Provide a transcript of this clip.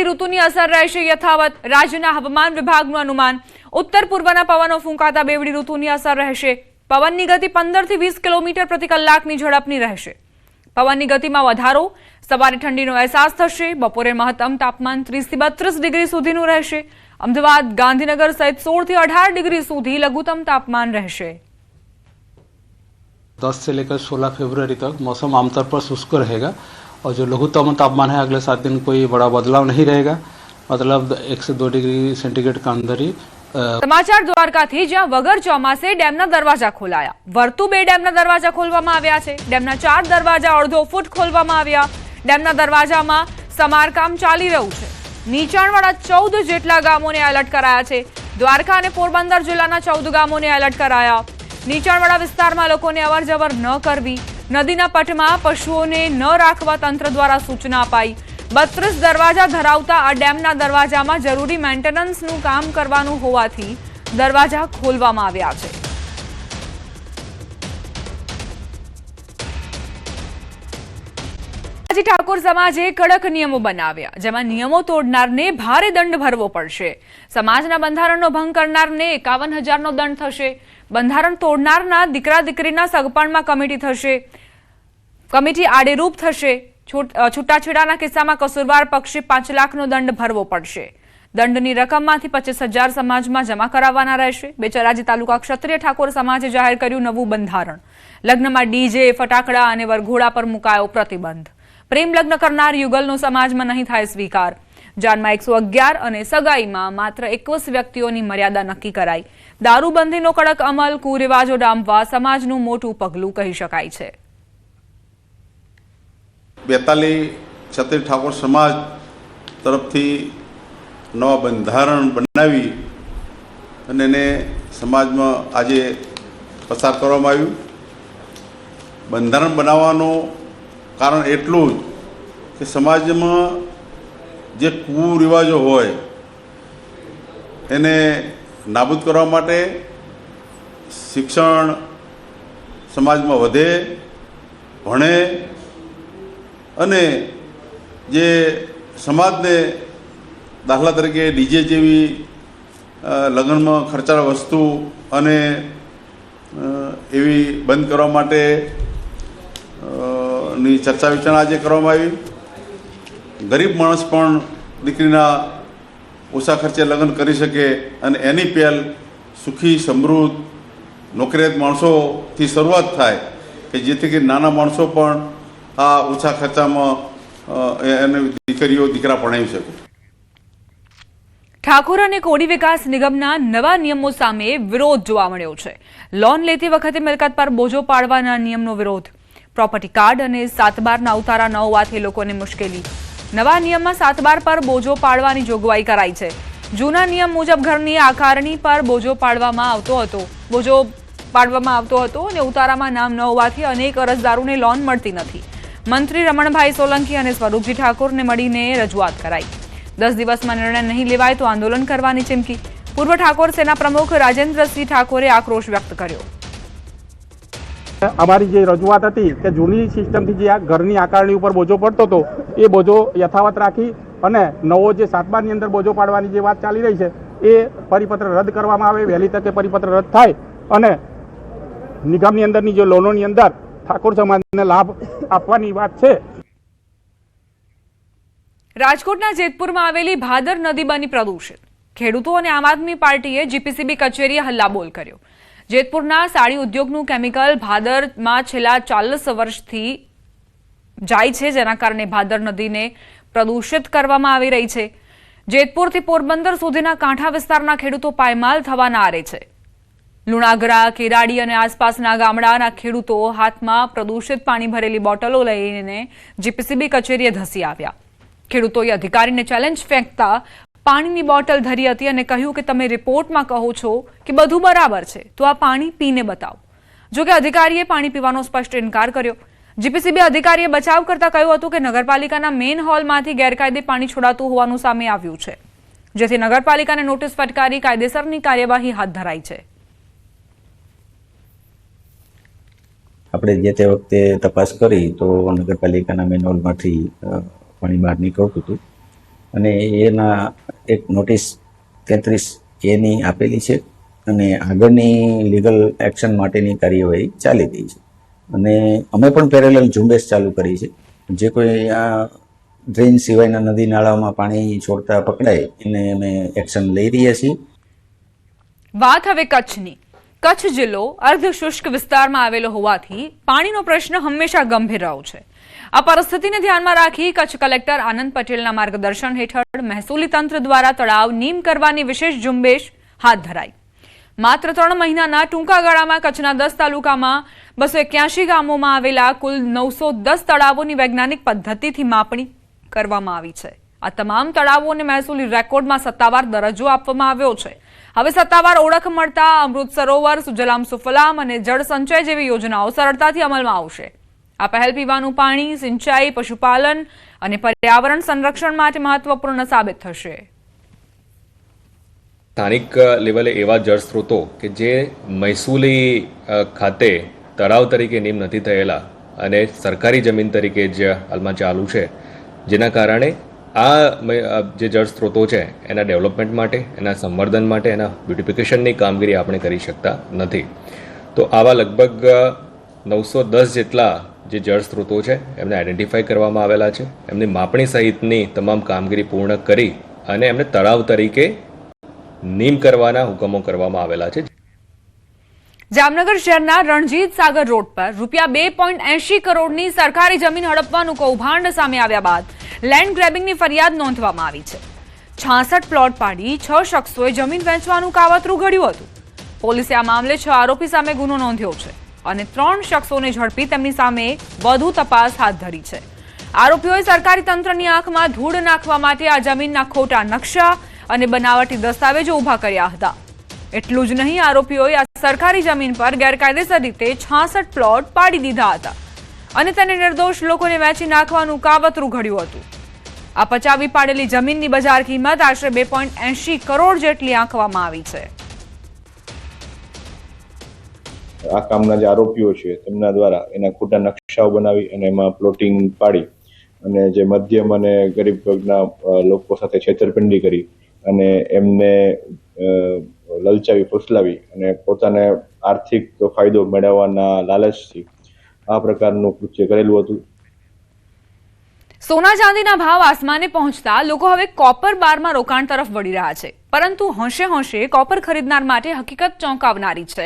બેવડી ઋતુની અસર રહેશે યથાવત રાજ્યના હવામાન વિભાગનું અનુમાન ઉત્તર પૂર્વના પવનો ફૂંકાતા બેવડી ઋતુની અસર રહેશે પવનની ગતિ પંદર થી વીસ કિલોમીટર પ્રતિ કલાકની ઝડપની રહેશે પવનની ગતિમાં વધારો સવારે ઠંડીનો અહેસાસ થશે બપોરે મહત્તમ તાપમાન ત્રીસ થી બત્રીસ ડિગ્રી સુધીનું રહેશે અમદાવાદ ગાંધીનગર સહિત સોળ થી અઢાર ડિગ્રી સુધી લઘુત્તમ તાપમાન રહેશે 10 से लेकर 16 फरवरी तक मौसम आमतौर पर शुष्क रहेगा और जो लघुत्तम तापमान है अगले सात दिन कोई बड़ा बदलाव नहीं रहेगा मतलब एक से दो डिग्री सेंटीग्रेड का अंदर ही अ, સમાચાર દ્વારકાથી જ્યાં વગર ચોમાસે ડેમના દરવાજા ખોલાયા વર્તુ બે ડેમના દરવાજા ખોલવામાં આવ્યા છે ડેમના ચાર દરવાજા અડધો ફૂટ ખોલવામાં આવ્યા ડેમના દરવાજામાં સમારકામ ચાલી રહ્યું છે નીચાણવાળા ચૌદ જેટલા ગામોને એલર્ટ કરાયા છે દ્વારકા અને પોરબંદર જિલ્લાના ચૌદ ગામોને એલર્ટ કરાયા નીચાણવાળા વિસ્તારમાં લોકોને અવરજવર ન કરવી નદીના પટમાં પશુઓને ન રાખવા તંત્ર દ્વારા સૂચના અપાઈ. બત્રીસ દરવાજા ધરાવતા આ ડેમના દરવાજામાં જરૂરી મેન્ટેનન્સનું કામ કરવાનું હોવાથી દરવાજા ખોલવામાં આવ્યા છે. આજે ઠાકોર સમાજે કડક નિયમો બનાવ્યા, જેમાં નિયમો તોડનારને ભારે દંડ ભરવો પડશે. સમાજના બંધારણનો ભંગ કરનારને એકાવન હજારનો દંડ થશે. બંધારણ તોડનારના દીકરા દીકરીના સગપણમાં કમિટી થશે. કમિટી આડેરૂપ થશે. છૂટાછેડાના કિસ્સામાં કસૂરવાર પક્ષે પાંચ લાખનો દંડ ભરવો પડશે. દંડની રકમમાંથી પચીસ હજાર સમાજમાં જમા કરાવવાના રહેશે. બેચરાજી તાલુકા ક્ષત્રિય ઠાકોર સમાજે જાહેર કર્યું નવું બંધારણ. લગ્નમાં ડીજે, ફટાકડા અને વરઘોડા પર મુકાયો પ્રતિબંધ. પ્રેમ લગ્ન કરનાર યુગલનો સમાજમાં નહીં થાય સ્વીકાર. જાનમાં એકસો અગિયાર અને સગાઈમાં માત્ર એકવીસ વ્યક્તિઓની મર્યાદા નક્કી કરાઈ. દારૂબંધીનો કડક અમલ, કુરિવાજો ડામવા સમાજનું મોટું પગલું કહી શકાય છે. બેતાલી ક્ષત્રિય ઠાકોર સમાજ તરફથી નવા બંધારણ બનાવી અને એને સમાજમાં આજે પસાર કરવામાં આવ્યું. બંધારણ બનાવવાનું કારણ એટલું જ કે સમાજમાં જે કુરિવાજો હોય એને નાબૂદ કરવા માટે શિક્ષણ સમાજમાં વધે, ભણે અને જે સમાજને દાખલા તરીકે ડીજે જેવી લગ્નમાં ખર્ચાળ વસ્તુ અને એવી બંધ કરવા માટે ની ચર્ચા વિચારણા આજે કરવામાં આવી. ગરીબ માણસ પણ દીકરીના ઓછા ખર્ચે લગ્ન કરી શકે અને એની પહેલ સુખી, સમૃદ્ધ, નોકરિયાત માણસોથી શરૂઆત થાય કે જેથી કરી નાના માણસો પણ આ ઓછા ખર્ચામાં એને દીકરીઓ, દીકરા ભણાવી શકે. ઠાકોર અને કોડી વિકાસ નિગમના નવા નિયમો સામે વિરોધ જોવા મળ્યો છે. લોન લેતી વખતે મિલકત પર બોજો પાડવાના નિયમનો વિરોધ. પ્રોપર્ટી કાર્ડ અને સાતબારના ઉતારા ન હોવાથી લોકોને મુશ્કેલી. નવા નિયમમાં સાતબાર પર બોજો પાડવાની જોગવાઈ કરાઈ છે. જૂના નિયમ મુજબ ઘરની આકારણી પર બોજો પાડવામાં આવતો હતો. બોજો પાડવામાં આવતો હતો અને ઉતારામાં નામ ન હોવાથી અનેક અરજદારોને લોન મળતી નથી. મંત્રી રમણભાઈ સોલંકી અને સ્વરૂપજી ઠાકોરને મળીને રજૂઆત કરાઈ. દસ દિવસમાં નિર્ણય નહીં લેવાય તો આંદોલન કરવાની ચીમકી. પૂર્વ ઠાકોર સેના પ્રમુખ રાજેન્દ્રસિંહ ઠાકોરે આક્રોશ વ્યક્ત કર્યો. અમારી જે રજૂઆત હતી કે જૂની સિસ્ટમથી જે આ ઘરની આકારણી ઉપર બોજો પડતો હતો, એ બોજો યથાવત રાખી અને નવો જે સાતમાની અંદર બોજો પાડવાની જે વાત ચાલી રહી છે, એ પરિપત્ર રદ કરવામાં આવે, વહેલી તકે પરિપત્ર રદ થાય અને નિગમની અંદરની જે લોનોની અંદર ઠાકોર સમાજને લાભ આપવાની વાત છે. રાજકોટના જેતપુરમાં આવેલી ભાદર નદી બની પ્રદૂષિત. ખેડૂતો અને આમ આદમી પાર્ટીએ જીપીસીબી કચેરીએ હલ્લાબોલ કર્યો. જેતપુરના સાડી ઉદ્યોગનું કેમિકલ ભાદરમાં છેલ્લા ચાલીસ વર્ષથી જાય છે, જેના કારણે ભાદર નદીને પ્રદૂષિત કરવામાં આવી રહી છે. જેતપુરથી પોરબંદર સુધીના કાંઠા વિસ્તારના ખેડૂતો પાયમાલ થવાના આરે છે. લુણાગરા, કેરાડી અને આસપાસના ગામડાના ખેડૂતો હાથમાં પ્રદૂષિત પાણી ભરેલી બોટલો લઈને જીપીસીબી કચેરીએ ધસી આવ્યા. ખેડૂતોએ અધિકારીને ચેલેન્જ ફેંકતા પાણીની બોટલ ધરી હતી અને કહ્યું કે તમે રિપોર્ટમાં કહો છો કે બધું બરાબર છે, તો આ પાણી પીને બતાવો. જોકે અધિકારીએ પાણી પીવાનો સ્પષ્ટ ઇનકાર કર્યો. જીપીસીબી અધિકારીએ બચાવ કરતા કહ્યું હતું કે નગરપાલિકાના મેઇન હોલમાંથી ગેરકાયદે પાણી છોડાતું હોવાનું સામે આવ્યું છે, જેથી નગરપાલિકાને નોટિસ ફટકારી કાયદેસરની કાર્યવાહી હાથ ધરાઈ છે. આપણે જે તે વખતે તપાસ કરી તો નગરપાલિકાના મેનહોલમાંથી અ, પાણી બહાર નીકળતું હતું. અને એના એક નોટિસ તેત્રીસ એની આપેલી છે અને આગળની લીગલ એક્શન માટેની કાર્યવાહી ચાલી રહી છે. અને અમે પણ પેરેલલ ઝુંબેશ ચાલુ કરી છે. જે કોઈ આ ડ્રેન સિવાયના નદી નાળામાં પાણી છોડતા પકડાય એને અમે એક્શન લઈ રહ્યા છીએ. વાત હવે કચ્છની. કચ્છ જિલ્લો અર્ધ શુષ્ક વિસ્તારમાં આવેલો હોવાથી પાણીનો પ્રશ્ન હંમેશા ગંભીર રહ્યો છે. આ પરિસ્થિતિને ધ્યાનમાં રાખી કચ્છ કલેક્ટર આનંદ પટેલના માર્ગદર્શન હેઠળ મહેસૂલી તંત્ર દ્વારા તળાવ નીમ કરવાની વિશેષ ઝુંબેશ હાથ ધરાઈ. માત્ર ત્રણ મહિનાના ટૂંકા ગાળામાં કચ્છના દસ તાલુકામાં બસો એક્યાસી ગામોમાં આવેલા કુલ નવસો દસ તળાવોની વૈજ્ઞાનિક પદ્ધતિથી માપણી કરવામાં આવી છે. આ તમામ તળાવોને મહેસૂલી રેકોર્ડમાં સત્તાવાર દરજ્જો આપવામાં આવ્યો છે. હવે સત્તાવાર ઓળખ મળતા અમૃત સરોવર, સુજલામ સુફલામ અને જળ સંચય જેવી યોજનાઓ સરળતાથી અમલમાં આવશે. આ પહેલ પીવાનું પાણી, સિંચાઈ, પશુપાલન અને પર્યાવરણ સંરક્ષણ માટે મહત્વપૂર્ણ સાબિત થશે. સ્થાનિક લેવલે એવા જળ સ્ત્રોતો કે જે મહેસૂલી ખાતે તળાવ તરીકે નિમ નથી થયેલા અને સરકારી જમીન તરીકે જ હાલમાં ચાલુ છે, જેના કારણે આ જે જળ સ્ત્રોતો છે, એના ડેવલપમેન્ટ માટે, એના સંવર્ધન માટે, એના બ્યુટિફિકેશનની કામગીરી આપણે કરી શકતા નથી. તો આવા લગભગ નવસો દસ જેટલા જે જળ સ્ત્રોતો છે, એમને આઇડેન્ટિફાઈ કરવામાં આવેલા છે. એમની માપણી સહિતની તમામ કામગીરી પૂર્ણ કરી અને એમને તળાવ તરીકે નીમ કરવાના હુકમો કરવામાં આવેલા છે જામનગર શહેરના રણજીત સાગર રોડ પર રૂપિયા બે પોઈન્ટ એંશી કરોડની સરકારી જમીન હડપવાનું કૌભાંડ સામે આવ્યા બાદ લેન્ડ ગ્રેબિંગની ફરિયાદ નોંધવામાં આવી છે. છાસઠ પ્લોટ પાડી છ શખ્સોએ જમીન વેચવાનું કાવતરું ઘડ્યું હતું. પોલીસે આ મામલે છ આરોપી સામે ગુનો નોંધ્યો છે અને ત્રણ શખ્સોને ઝડપી તેમની સામે વધુ તપાસ હાથ ધરી છે. આરોપીઓએ સરકારી તંત્રની આંખમાં ધૂળ નાખવા માટે આ જમીનના ખોટા નકશા અને બનાવટી દસ્તાવેજો ઊભા કર્યા હતા. એટલું જ નહીં, આરોપીઓએ આ સરકારી જમીન પર ગેરકાયદેસર રીતે છાસઠ પ્લોટ પાડી દીધા હતા. અને તેને નિર્દોષ લોકોને વેચી નાખવાનું કાવતરું ઘડ્યું હતું. આ પચાવી પાડેલી જમીનની બજાર કિંમત આશરે બે પોઈન્ટ એંશી કરોડ જેટલી આંકવામાં આવી છે. આ કામના જે આરોપીઓ છે, તેમના દ્વારા એના ખોટા નકશાઓ બનાવી અને એમાં પ્લોટિંગ પાડી અને જે મધ્યમ અને ગરીબ વર્ગના લોકો સાથે છેતરપિંડી કરી અને એમને લલચાવી, ફૂસલાવી અને પોતાને આર્થિક ફાયદો મેળવવાના લાલચથી આ પ્રકારનું કૃત્ય કરેલું હતું. સોના ચાંદીના ભાવ આસમાને પહોંચતા લોકો હવે કોપર બારમાં રોકાણ તરફ વળી રહ્યા છે. પરંતુ હોંશે હોંશે કોપર ખરીદનાર માટે હકીકત ચોંકાવનારી છે.